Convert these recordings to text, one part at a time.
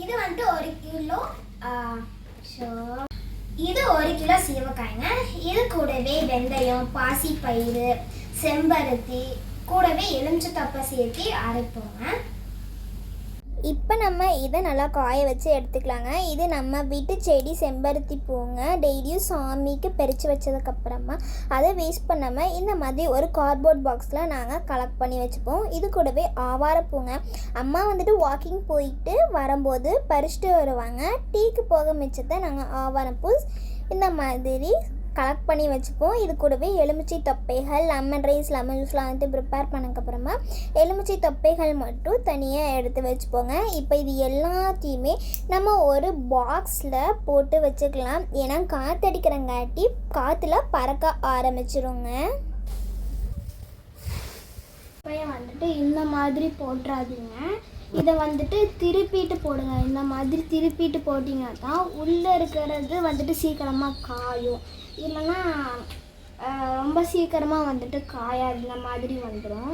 இது வந்துட்டு ஒரு கிலோ ஸோ இது ஒரு கிலோ சீவக்காய்ங்க. இது கூடவே வெந்தயம் பாசிப்பயிறு செம்பருத்தி கூடவே எலுமிச்சை தப்பை சேர்த்து அரைப்போங்க. இப்போ நம்ம இதை நல்லா காய வச்சு எடுத்துக்கலாங்க. இது நம்ம வீட்டு செடி செம்பருத்தி பூங்க டெய்லியும் சாமிக்கு பறித்து வச்சதுக்கப்புறமா அதை வேஸ்ட் பண்ணாமல் இந்த மாதிரி ஒரு கார்ட்போர்ட் பாக்ஸில் நாங்கள் கலெக்ட் பண்ணி வச்சுப்போம். இது கூடவே ஆவாரப்பூங்க அம்மா வந்துட்டு வாக்கிங் போயிட்டு வரும்போது பறிச்சுட்டு வருவாங்க. டீக்கு போக மிச்சத்தை நாங்கள் ஆவாரப்பூ இந்த மாதிரி கலெக்ட் பண்ணி வச்சுப்போம் இது கூடவே எலுமிச்சை தொப்பைகள் லெமன் ரைஸ் லெமன் ஜூஸ்லாம் வந்து ப்ரிப்பேர் பண்ணக்கப்புறமா எலுமிச்சை தொப்பைகள் மட்டும் தனியாக எடுத்து வச்சுப்போங்க இப்போ இது எல்லாத்தையுமே நம்ம ஒரு பாக்ஸில் போட்டு வச்சுக்கலாம். ஏன்னா காற்றடிக்கிறங்காட்டி காற்றுல பறக்க ஆரம்பிச்சிருங்க. வந்துட்டு இந்த மாதிரி போட்டுறாதீங்க. இதை வந்துட்டு திருப்பிட்டு போடுங்க. இந்த மாதிரி திருப்பிட்டு போட்டிங்கன்னா தான் உள்ளே இருக்கிறது வந்துட்டு சீக்கிரமாக காயும். இல்லைன்னா ரொம்ப சீக்கிரமாக வந்துட்டு காயா இந்த மாதிரி வந்துடும்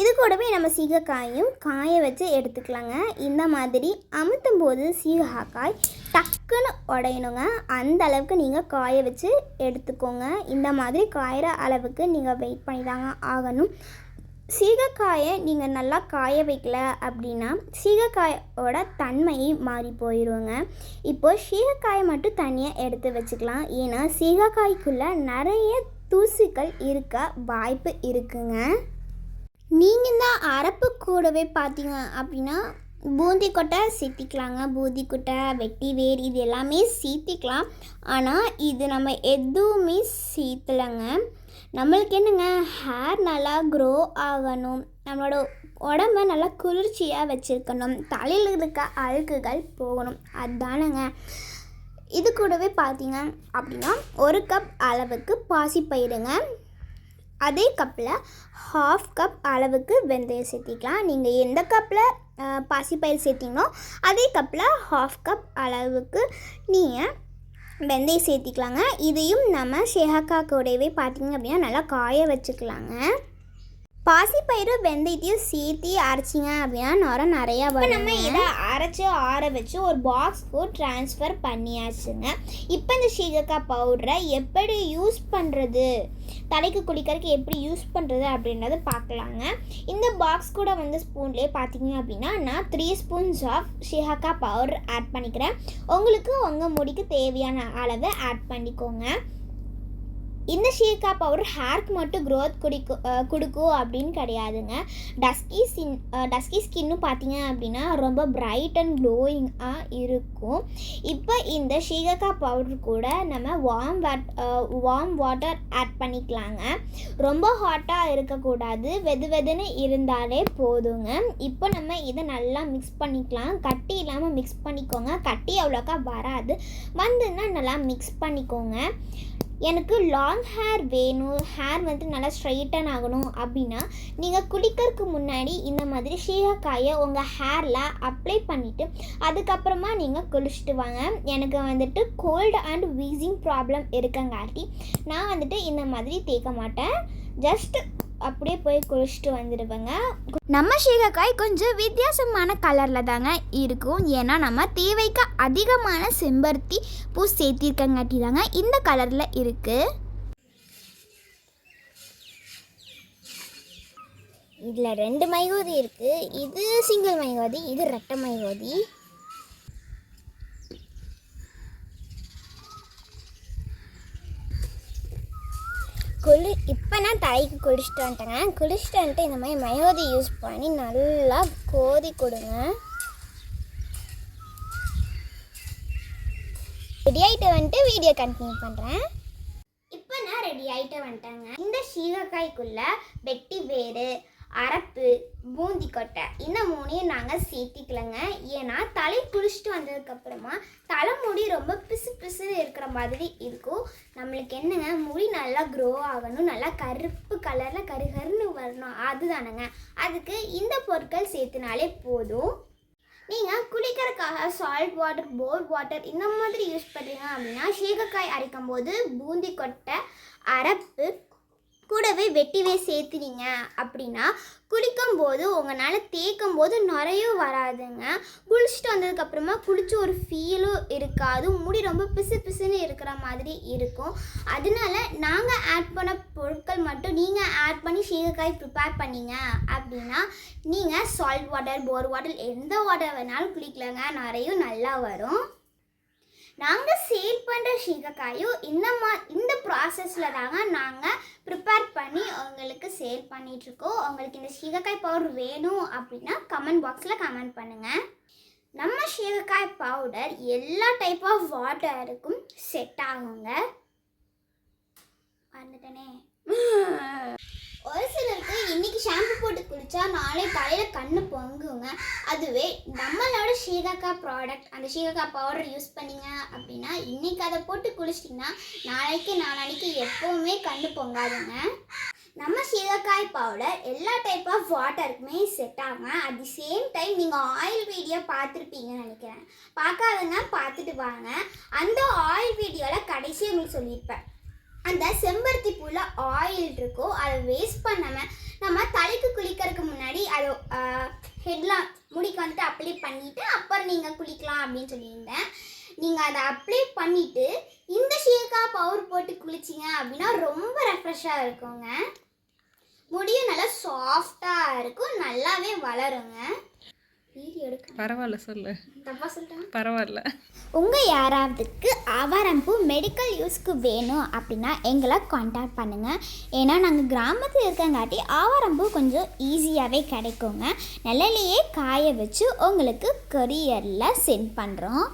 இது கூடவே நம்ம சீகக்காயும் காய வச்சு எடுத்துக்கலாங்க. இந்த மாதிரி அமுத்தும் போது சீகக்காய் டக்குன்னு உடையணுங்க. அந்த அளவுக்கு நீங்கள் காய வச்சு எடுத்துக்கோங்க. இந்த மாதிரி காயிற அளவுக்கு நீங்கள் வெயிட் பண்ணி தாங்க ஆகணும். சீகக்காயை நீங்கள் நல்லா காய வைக்கல அப்படின்னா சீகக்காயோட தன்மையை மாறி போயிடுவோங்க இப்போது சீகக்காயை மட்டும் தனியாக எடுத்து வச்சுக்கலாம். ஏன்னா சீகக்காய்க்குள்ளே நிறைய தூசிகள் இருக்க வாய்ப்பு இருக்குங்க. நீங்கள் தான் அரப்பு கூடவே பார்த்தீங்க அப்படின்னா பூந்தி கொட்டை சீத்திக்கலாங்க. பூந்தி கொட்டை வெட்டி வேர் இது எல்லாமே சீத்திக்கலாம். ஆனால் இது நம்ம எதுவுமே சீத்தலைங்க. நம்மளுக்கு என்னங்க? ஹேர் நல்லா க்ரோ ஆகணும். நம்மளோட உடம்ப நல்லா குளிர்ச்சியாக வச்சுருக்கணும். தலையில் இருக்க அழுக்குகள் போகணும். அதுதானங்க இது கூடவே பார்த்தீங்க அப்படின்னா ஒரு கப் அளவுக்கு பாசிப்பயிறுங்க அதே கப்பில் ஹாஃப் கப் அளவுக்கு வெந்தயம் சேர்த்திக்கலாம். நீங்கள் எந்த கப்பில் பாசிப்பயிர் சேர்த்திங்களோ அதே கப்பில் ஹாஃப் கப் அளவுக்கு நீங்கள் வெந்தயம் சேர்த்திக்கலாங்க. இதையும் நம்ம ஷேஹக்கா கூடவே பார்த்திங்க அப்படின்னா நல்லா காய வச்சுக்கலாங்க. பாசிப்பயிறு வெந்தயத்தையும் சேர்த்து அரைச்சிங்க அப்படின்னா நுரம் நிறையா வரும் நம்ம இதை அரைச்சி ஆற வச்சு ஒரு பாக்ஸ்க்கு ட்ரான்ஸ்ஃபர் பண்ணியாச்சுங்க. இப்போ இந்த சீகக்காய் பவுடரை எப்படி யூஸ் பண்ணுறது தலைக்கு குளிக்கிறதுக்கு எப்படி யூஸ் பண்ணுறது அப்படின்றத பார்க்கலாங்க. இந்த பாக்ஸ் கூட வந்து ஸ்பூன்லேயே பார்த்தீங்க அப்படின்னா நான் three spoons of shikakai powder add பண்ணிக்கிறேன். உங்களுக்கு உங்கள் முடிக்கு தேவையான அளவை ஆட் பண்ணிக்கோங்க. இந்த ஷீகா பவுடர் ஹேர்க்கு மட்டும் க்ரோத் குடிக்கும் கொடுக்கும் அப்படின்னு கிடையாதுங்க. டஸ்கி ஸ்கின் டஸ்கி ஸ்கின்னு பார்த்தீங்க அப்படின்னா ரொம்ப பிரைட் அண்ட் க்ளோயிங்காக இருக்கும். இப்போ இந்த ஷீகக்கா பவுடர் கூட நம்ம warm water warm water add பண்ணிக்கலாங்க. ரொம்ப ஹாட்டாக இருக்கக்கூடாது. வெது வெதுன்னு இருந்தாலே போதுங்க. இப்போ நம்ம இதை நல்லா மிக்ஸ் பண்ணிக்கலாம். கட்டி இல்லாமல் மிக்ஸ் பண்ணிக்கோங்க. கட்டி அவ்வளோக்கா வராது. வந்துன்னா நல்லா மிக்ஸ் பண்ணிக்கோங்க. எனக்கு லாங் ஹேர் வேணும் ஹேர் வந்து நல்லா ஸ்ட்ரைட்டன் ஆகணும் அப்படின்னா நீங்கள் குளிக்கிறதுக்கு முன்னாடி இந்த மாதிரி சீகக்காயை உங்கள் ஹேரில் அப்ளை பண்ணிவிட்டு அதுக்கப்புறமா நீங்கள் குளிச்சுட்டு வாங்க. எனக்கு வந்துட்டு கோல்டு அண்ட் வீசிங் ப்ராப்ளம் இருக்கங்காட்டி நான் வந்துட்டு இந்த மாதிரி தேய்க்க மாட்டேன். ஜஸ்ட் அப்படியே போய் குளிச்சுட்டு வந்துடுவேங்க நம்ம சீகக்காய் கொஞ்சம் வித்தியாசமான கலரில் தாங்க இருக்கும். ஏன்னா நம்ம தேவைக்கு அதிகமான செம்பருத்தி பூ சேர்த்திருக்கங்காட்டி தாங்க இந்த கலரில் இருக்குது இதில் ரெண்டு மைகோதி இருக்குது இது சிங்கிள் மைகோதி இது ரெட்டை மைகோதி. இப்போ நான் தலைக்கு குளிச்சுட்டு வந்துட்டேங்க குளிச்சுட்டு வந்துட்டு இந்த மாதிரி மயோதி யூஸ் பண்ணி நல்லா கோதி கொடுங்க. ரெடி ஆகிட்டு வந்துட்டு வீடியோ கண்டினியூ பண்ணுறேன் இப்போ நான் ரெடி ஆகிட்டு வந்துட்டேங்க. இந்த சீகக்காய்க்குள்ளே வெட்டி வேறு அரப்பு பூந்தி கொட்டை இந்த மூணையும் நாங்கள் சேர்த்திக்கலங்க. ஏன்னா தலை குளிச்சுட்டு வந்ததுக்கப்புறமா தலைமுடி ரொம்ப பிசு பிசுன்னு இருக்கிற மாதிரி இருக்கும். நம்மளுக்கு என்னங்க? முடி நல்லா க்ரோ ஆகணும். நல்லா கருப்பு கலரில் கருகருன்னு வரணும். அதுதானங்க. அதுக்கு இந்த பொருட்கள் சேர்த்துனாலே போதும். நீங்கள் குளிக்கிறதுக்காக சால்ட் வாட்டர் போர் வாட்டர் இந்த மாதிரி யூஸ் பண்ணுறீங்க அப்படின்னா சீகக்காய் அரைக்கும் போது பூந்தி கொட்டை அரப்பு கூடவே வெட்டிவே சேர்த்துனீங்க அப்படின்னா குளிக்கும் போது உங்களால் தேய்க்கும் போது நிறையும் வராதுங்க. குளிச்சுட்டு வந்ததுக்கப்புறமா குளிச்சு ஒரு ஃபீலும் இருக்காது. முடி ரொம்ப பிசு பிசுன்னு இருக்கிற மாதிரி இருக்கும். அதனால நாங்கள் ஆட் பண்ண பொருட்கள் மட்டும் நீங்கள் ஆட் பண்ணி சீகக்காய் ப்ரிப்பேர் பண்ணிங்க அப்படின்னா நீங்கள் சால்ட் வாட்டர் போர் வாட்டர் எந்த வாட்டர் வேணாலும் குளிக்கலங்க. நிறையும் நல்லா வரும். நாங்கள் சேல் பண்ணுற சீகக்காயும் இந்த மா இந்த ப்ராசஸில் தாங்க நாங்கள் ப்ரிப்பேர் பண்ணி உங்களுக்கு சேல் பண்ணிகிட்ருக்கோம் உங்களுக்கு இந்த சீகக்காய் பவுடர் வேணும் அப்படின்னா கமெண்ட் பாக்ஸில் கமெண்ட் பண்ணுங்கள் நம்ம சீகக்காய் பவுடர் எல்லா டைப் ஆஃப் வாட்டருக்கும் செட் ஆகுங்க. வந்துட்டனே ஒரு சிலருக்கு இன்னைக்கு ஷாம்பு போட்டு குளிச்சா நாளை தலையில கண்ணு பொங்குங்க. அதுவே நம்மளோட ஷீகக்கா ப்ராடக்ட் அந்த ஷீகக்கா பவுடர் யூஸ் பண்ணீங்க அப்படின்னா இன்னைக்கு அதை போட்டு குளிச்சிட்டிங்கன்னா நாளைக்கு நாளைக்கு எப்போவுமே கண்ணு பொங்காதுங்க. நம்ம சீகக்காய் பவுடர் எல்லா டைப் ஆஃப் வாட்டருக்குமே செட் ஆகும் அட் தி சேம் டைம் நீங்கள் ஆயில் வீடியோ பார்த்துருப்பீங்கன்னு நினைக்கிறேன். பார்க்காதங்க பார்த்துட்டு வாங்க. அந்த ஆயில் வீடியோவில் கடைசி உங்களுக்கு சொல்லியிருப்பேன். அந்த செம்பருத்தி பூவில் ஆயில் இருக்கும் அதை வேஸ்ட் பண்ணாமல் நம்ம தலைக்கு குளிக்கிறதுக்கு முன்னாடி அதை ஹெட்லாம் முடிக்கு வந்துட்டு அப்ளை பண்ணிவிட்டு அப்புறம் நீங்கள் குளிக்கலாம் அப்படின்னு சொல்லியிருந்தேன். நீங்கள் அதை அப்ளை பண்ணிவிட்டு இந்த ஷேக்காக பவுர் போட்டு குளிச்சிங்க அப்படின்னா ரொம்ப ரெஃப்ரெஷ்ஷாக இருக்குங்க. முடியும் நல்லா சாஃப்டாக இருக்கும் நல்லாவே வளருங்க. பரவாயில்ல சொல்லு. பரவாயில்ல. உங்கள் யாராவதுக்கு ஆவாரம்பூ மெடிக்கல் யூஸ்க்கு வேணும் அப்படின்னா எங்களை காண்டாக்ட் பண்ணுங்கள் ஏன்னா நாங்கள் கிராமத்தில் இருக்கங்காட்டி ஆவாரம்பூ கொஞ்சம் ஈஸியாகவே கிடைக்குங்க. நிழலையே காய வச்சு உங்களுக்கு கொரியரில் சென்ட் பண்ணுறோம்